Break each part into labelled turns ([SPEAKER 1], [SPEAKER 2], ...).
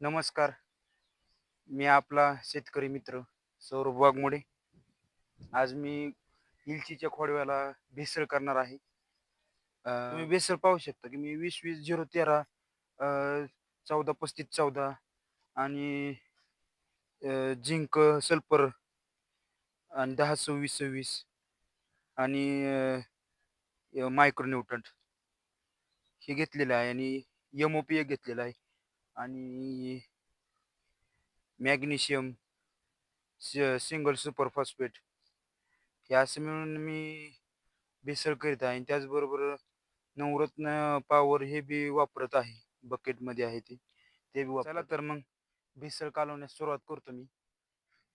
[SPEAKER 1] नमस्कार. मी आपला शेतकरी मित्र सौरभ वाघमोडे. आज मी इलचीच्या खोडव्याला भेसळ करणार आहे. अं, तुम्ही भेसळ पाहू शकता की मी वीस वीस झिरो तेरा चौदा पस्तीस चौदा आणि अं, झिंक सल्फर आणि दहा सव्वीस सव्वीस आणि मायक्रोन्यूटन हे घेतलेलं आहे आणि एम ओ पी एक घेतलेला आहे. आणि मॅग्नेशियम सिंगल सुपर फॉस्फेट हे असं मिळून मी भेसळ करीत आहे. आणि त्याचबरोबर नवरत्न पॉवर हे बी वापरत आहे. बकेटमध्ये आहे ते. ते बी चला तर मग भेसळ कालवण्यास सुरुवात करतो मी.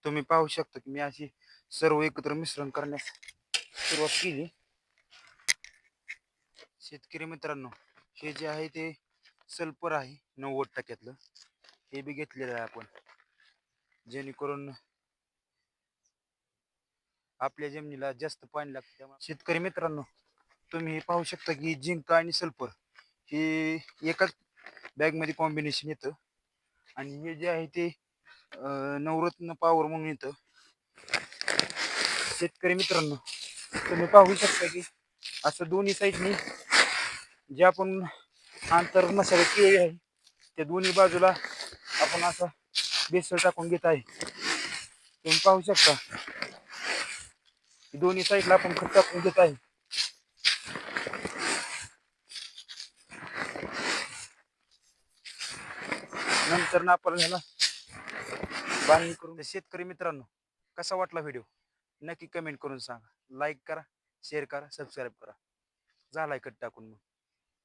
[SPEAKER 1] तुम्ही पाहू शकता की मी अशी सर्व एकत्र मिश्रण करण्यास सुरुवात केली. शेतकरी मित्रांनो हे जे आहे ते सल्फर आहे नव्वद टक्क्यातलं. हे बी घेतलेलं आहे आपण. जेणेकरून आपल्या जमिनीला जास्त पाणी लागतं त्यामुळे शेतकरी मित्रांनो तुम्ही हे पाहू शकता की जिंक आणि सल्फर हे एकाच बॅगमध्ये कॉम्बिनेशन येतं. आणि हे जे आहे ते नवरत्न पॉवर म्हणून येतं. शेतकरी मित्रांनो तुम्ही पाहू शकता की असं दोन्ही साईडनी जे आपण आंतर मसाले केळी आहे. त्या दोन्ही बाजूला आपण असं बेसळ टाकून घेत आहे. तुम्ही पाहू शकता. दोन्ही साईडला आपण खत टाकून घेत आहे. नंतर ना आपण ह्याला बांधणी करून शेतकरी मित्रांनो कसा वाटला व्हिडिओ? नक्की कमेंट करून सांगा. लाईक करा शेअर करा सबस्क्राईब करा. झालाय कट टाकून मग.